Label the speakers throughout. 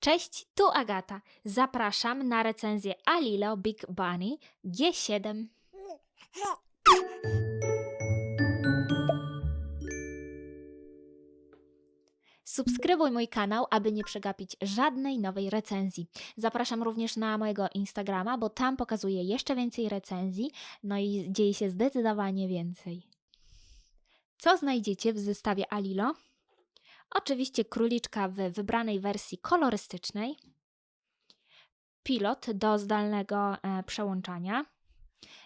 Speaker 1: Cześć, tu Agata. Zapraszam na recenzję Alilo Big Bunny G7. Subskrybuj mój kanał, aby nie przegapić żadnej nowej recenzji. Zapraszam również na mojego Instagrama, bo tam pokazuję jeszcze więcej recenzji, no i dzieje się zdecydowanie więcej. Co znajdziecie w zestawie Alilo? Oczywiście króliczka w wybranej wersji kolorystycznej, pilot do zdalnego e, przełączania,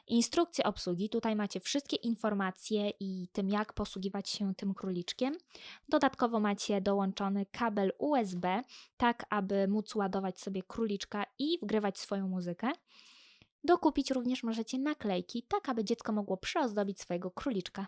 Speaker 1: instrukcje obsługi. Tutaj macie wszystkie informacje i tym, jak posługiwać się tym króliczkiem. Dodatkowo macie dołączony kabel USB, tak aby móc ładować sobie króliczka i wgrywać swoją muzykę. Dokupić również możecie naklejki, tak aby dziecko mogło przyozdobić swojego króliczka.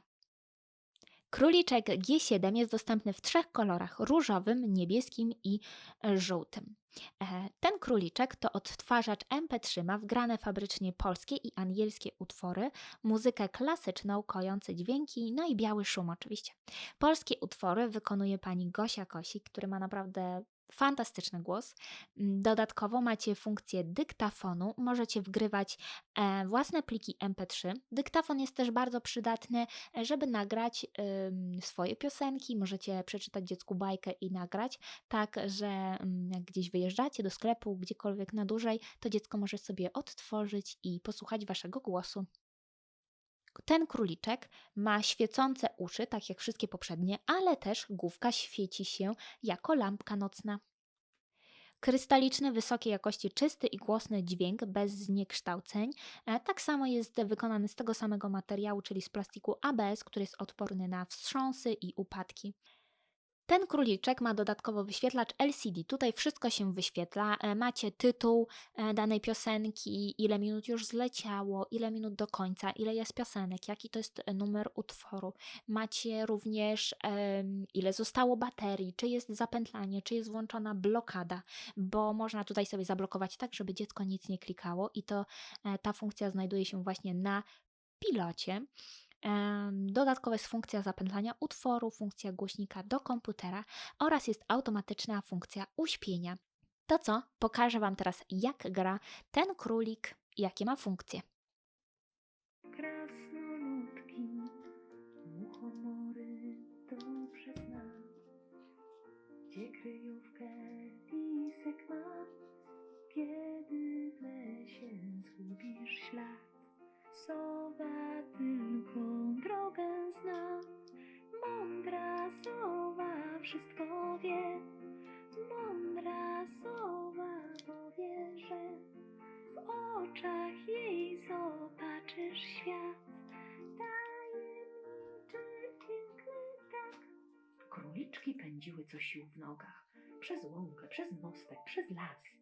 Speaker 1: Króliczek G7 jest dostępny w trzech kolorach: różowym, niebieskim i e, żółtym. E, Ten króliczek to odtwarzacz MP3, ma wgrane fabrycznie polskie i angielskie utwory, muzykę klasyczną, kojące dźwięki, no i biały szum oczywiście. Polskie utwory wykonuje pani Gosia Kosik, który ma naprawdę fantastyczny głos. Mm, Dodatkowo macie funkcję dyktafonu, możecie wgrywać e, własne pliki MP3. Dyktafon jest też bardzo przydatny, e, żeby nagrać swoje piosenki. Możecie przeczytać dziecku bajkę i nagrać, tak że mm, jak gdzieś wyjeżdżacie do sklepu, gdziekolwiek na dłużej, to dziecko może sobie odtworzyć i posłuchać waszego głosu. Ten króliczek ma świecące uszy, tak jak wszystkie poprzednie, ale też główka świeci się jako lampka nocna. Krystaliczny, wysokiej jakości, czysty i głosny dźwięk bez zniekształceń. E, Tak samo jest wykonany z tego samego materiału, czyli z plastiku ABS, który jest odporny na wstrząsy i upadki. Ten króliczek ma dodatkowo wyświetlacz LCD. Tutaj wszystko się wyświetla. E, Macie tytuł e, danej piosenki, ile minut już zleciało, ile minut do końca, ile jest piosenek, jaki to jest e, numer utworu. Macie również ile zostało baterii, czy jest zapętlanie, czy jest włączona blokada, bo można tutaj sobie zablokować tak, żeby dziecko nic nie klikało i to ta funkcja znajduje się właśnie na pilocie. Dodatkowa jest funkcja zapętlania utworu, funkcja głośnika do komputera oraz jest automatyczna funkcja uśpienia. To co? Pokażę Wam teraz, jak gra ten królik jakie ma funkcje.
Speaker 2: Gdzie kryjówkę lisek ma, kiedy w lesie zgubisz ślad. Sowa tylko drogę zna, mądra sowa wszystko wie. Mądra sowa powie, że w oczach jej zobaczysz świat. Tajemniczy, piękny tak. Króliczki pędziły co sił w nogach. Przez łąkę, przez mostek, przez las.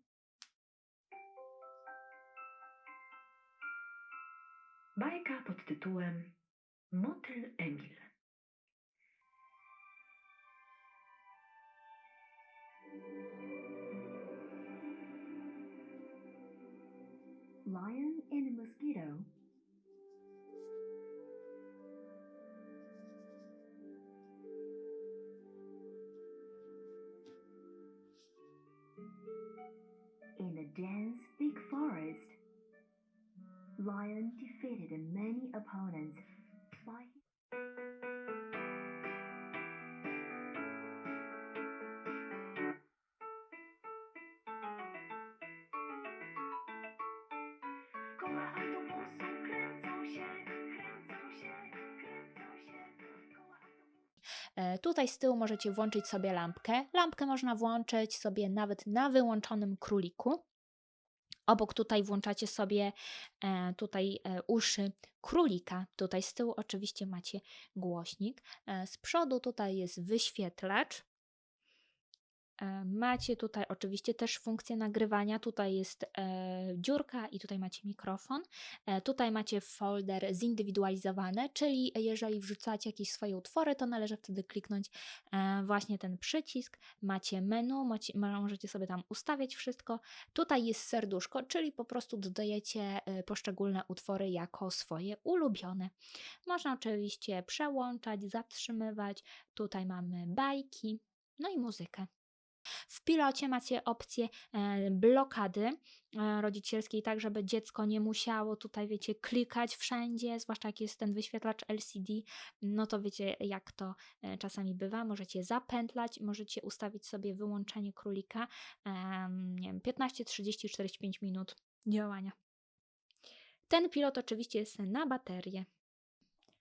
Speaker 2: Bajka pod tytułem Motyl Emil. Lion and mosquito. In a dense, big forest, Lion defeated many opponents by
Speaker 1: e, Tutaj z tyłu możecie włączyć sobie lampkę. Lampkę można włączyć sobie nawet na wyłączonym króliku. Obok tutaj włączacie sobie e, tutaj e, uszy królika. Tutaj z tyłu oczywiście macie głośnik. E, z przodu tutaj jest wyświetlacz. E, Macie tutaj oczywiście też funkcję nagrywania. Tutaj jest e, dziurka i tutaj macie mikrofon. E, tutaj macie folder zindywidualizowany, czyli jeżeli wrzucacie jakieś swoje utwory, to należy wtedy kliknąć e, właśnie ten przycisk. Macie menu, macie, możecie sobie tam ustawiać wszystko. Tutaj jest serduszko, czyli po prostu dodajecie e, poszczególne utwory jako swoje ulubione. Można oczywiście przełączać, zatrzymywać. Tutaj mamy bajki, no i muzykę. W pilocie macie opcję e, blokady e, rodzicielskiej, tak żeby dziecko nie musiało tutaj, wiecie, klikać wszędzie, zwłaszcza jak jest ten wyświetlacz LCD, no to wiecie, jak to e, czasami bywa. Możecie zapętlać, możecie ustawić sobie wyłączenie królika, nie wiem, 15, 30, 45 minut działania. Ten pilot oczywiście jest na baterię.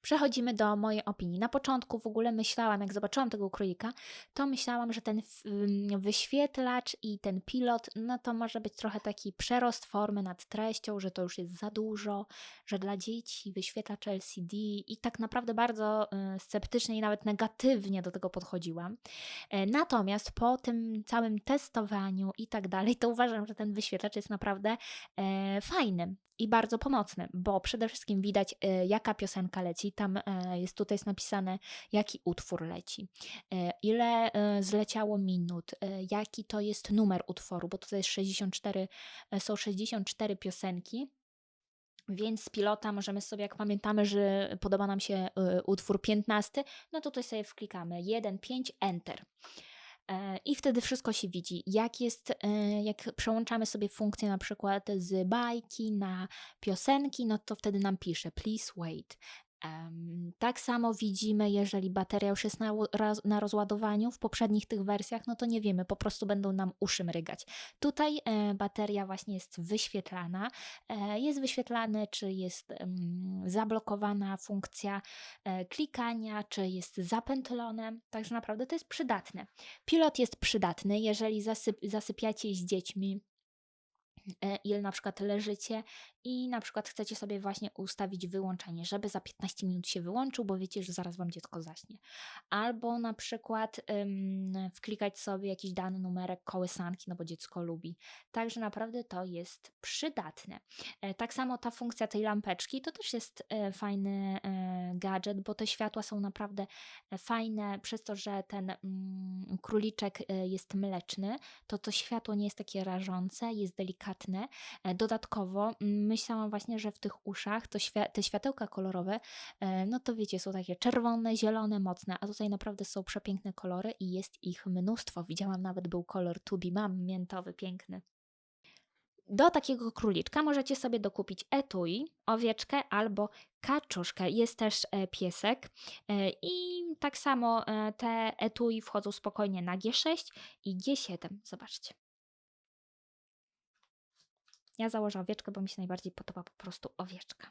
Speaker 1: Przechodzimy do mojej opinii. Na początku w ogóle myślałam, jak zobaczyłam tego królika, to myślałam, że ten wyświetlacz i ten pilot, no to może być trochę taki przerost formy nad treścią, że to już jest za dużo, że dla dzieci wyświetlacz LCD i tak naprawdę bardzo y, sceptycznie i nawet negatywnie do tego podchodziłam. E, Natomiast po tym całym testowaniu i tak dalej, to uważam, że ten wyświetlacz jest naprawdę e, fajny i bardzo pomocny, bo przede wszystkim widać, e, jaka piosenka leci. Tam e, jest tutaj jest napisane, jaki utwór leci, e, ile e, zleciało minut, jaki to jest numer utworu, bo tutaj jest 64, e, są 64 piosenki. Więc z pilota możemy sobie, jak pamiętamy, że podoba nam się utwór 15, no to tutaj sobie wklikamy 1, 5, Enter. I wtedy wszystko się widzi. Jak jest, jak przełączamy sobie funkcję na przykład z bajki na piosenki, no to wtedy nam pisze please wait. Tak samo widzimy, jeżeli bateria już jest na, na rozładowaniu w poprzednich tych wersjach, no to nie wiemy, po prostu będą nam uszy mrygać. Tutaj e, bateria właśnie jest wyświetlana. E, jest wyświetlane, czy jest em, zablokowana funkcja e, klikania, czy jest zapętlone. Także naprawdę to jest przydatne. Pilot jest przydatny, jeżeli zasyp, zasypiacie z dziećmi, ile na przykład leżycie i na przykład chcecie sobie właśnie ustawić wyłączenie, żeby za 15 minut się wyłączył, bo wiecie, że zaraz wam dziecko zaśnie. Albo na przykład ym, wklikać sobie jakiś dany numerek kołysanki, no bo dziecko lubi. Także naprawdę to jest przydatne. E, Tak samo ta funkcja tej lampeczki to też jest e, fajny e, gadżet, bo te światła są naprawdę fajne, przez to, że ten mm, króliczek jest mleczny, to to światło nie jest takie rażące, jest delikatne. E, Dodatkowo mm, myślałam właśnie, że w tych uszach to świa- te światełka kolorowe, e, no to wiecie, są takie czerwone, zielone, mocne, a tutaj naprawdę są przepiękne kolory i jest ich mnóstwo. Widziałam nawet był kolor Tubi Mam, miętowy, piękny. Do takiego króliczka możecie sobie dokupić etui, owieczkę albo kaczuszkę. Jest też e, piesek i tak samo te etui wchodzą spokojnie na G6 i G7. Zobaczcie. Ja założę owieczkę, bo mi się najbardziej podoba po prostu owieczka.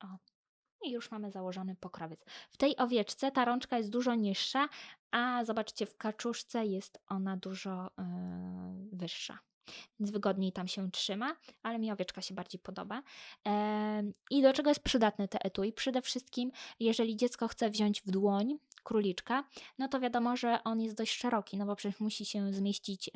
Speaker 1: O. I już mamy założony pokrowiec. W tej owieczce ta rączka jest dużo niższa, a zobaczcie, w kaczuszce jest ona dużo yy, wyższa. Więc wygodniej tam się trzyma, ale mi owieczka się bardziej podoba. I do czego jest przydatny te etui? Przede wszystkim, jeżeli dziecko chce wziąć w dłoń króliczka, no to wiadomo, że on jest dość szeroki, no bo przecież musi się zmieścić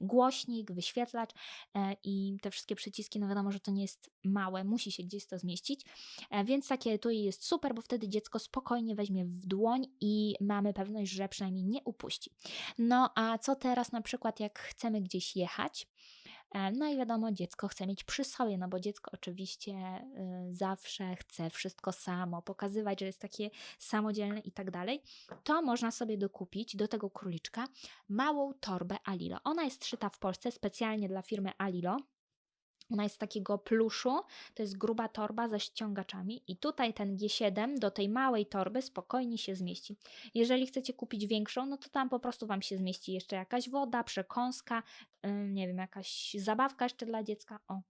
Speaker 1: głośnik, wyświetlacz e, i te wszystkie przyciski, no wiadomo, że to nie jest małe, musi się gdzieś to zmieścić, e, więc takie etui jest super, bo wtedy dziecko spokojnie weźmie w dłoń i mamy pewność, że przynajmniej nie upuści. No a co teraz na przykład, jak chcemy gdzieś jechać? E, No i wiadomo, dziecko chce mieć przy sobie, no bo dziecko oczywiście y, zawsze chce wszystko samo, pokazywać, że jest takie samodzielne i tak dalej. To można sobie dokupić do tego króliczka małą torbę Alilo. Ona jest szyta w Polsce specjalnie dla firmy Alilo. Ona jest z takiego pluszu, to jest gruba torba ze ściągaczami i tutaj ten G7 do tej małej torby spokojnie się zmieści. Jeżeli chcecie kupić większą, no to tam po prostu Wam się zmieści jeszcze jakaś woda, przekąska, nie wiem, jakaś zabawka jeszcze dla dziecka. O,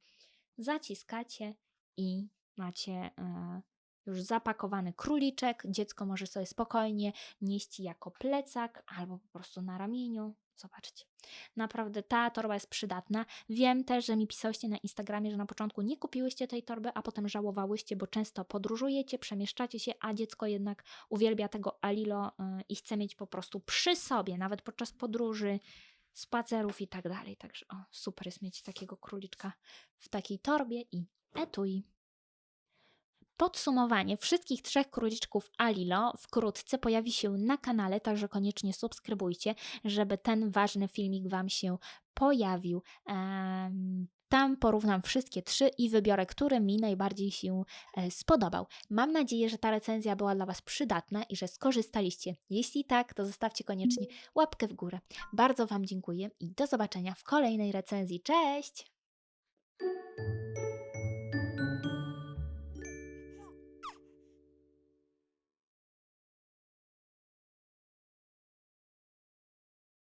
Speaker 1: zaciskacie i macie e, już zapakowany króliczek. Dziecko może sobie spokojnie nieść jako plecak albo po prostu na ramieniu. Zobaczcie. Naprawdę ta torba jest przydatna. Wiem też, że mi pisałyście na Instagramie, że na początku nie kupiłyście tej torby, a potem żałowałyście, bo często podróżujecie, przemieszczacie się, a dziecko jednak uwielbia tego Alilo y, i chce mieć po prostu przy sobie, nawet podczas podróży, spacerów i tak dalej. Także o, super jest mieć takiego króliczka w takiej torbie i etui. Podsumowanie wszystkich trzech króliczków Alilo wkrótce pojawi się na kanale, także koniecznie subskrybujcie, żeby ten ważny filmik Wam się pojawił. Tam porównam wszystkie trzy i wybiorę, który mi najbardziej się e, spodobał. Mam nadzieję, że ta recenzja była dla Was przydatna i że skorzystaliście. Jeśli tak, to zostawcie koniecznie łapkę w górę. Bardzo Wam dziękuję i do zobaczenia w kolejnej recenzji. Cześć!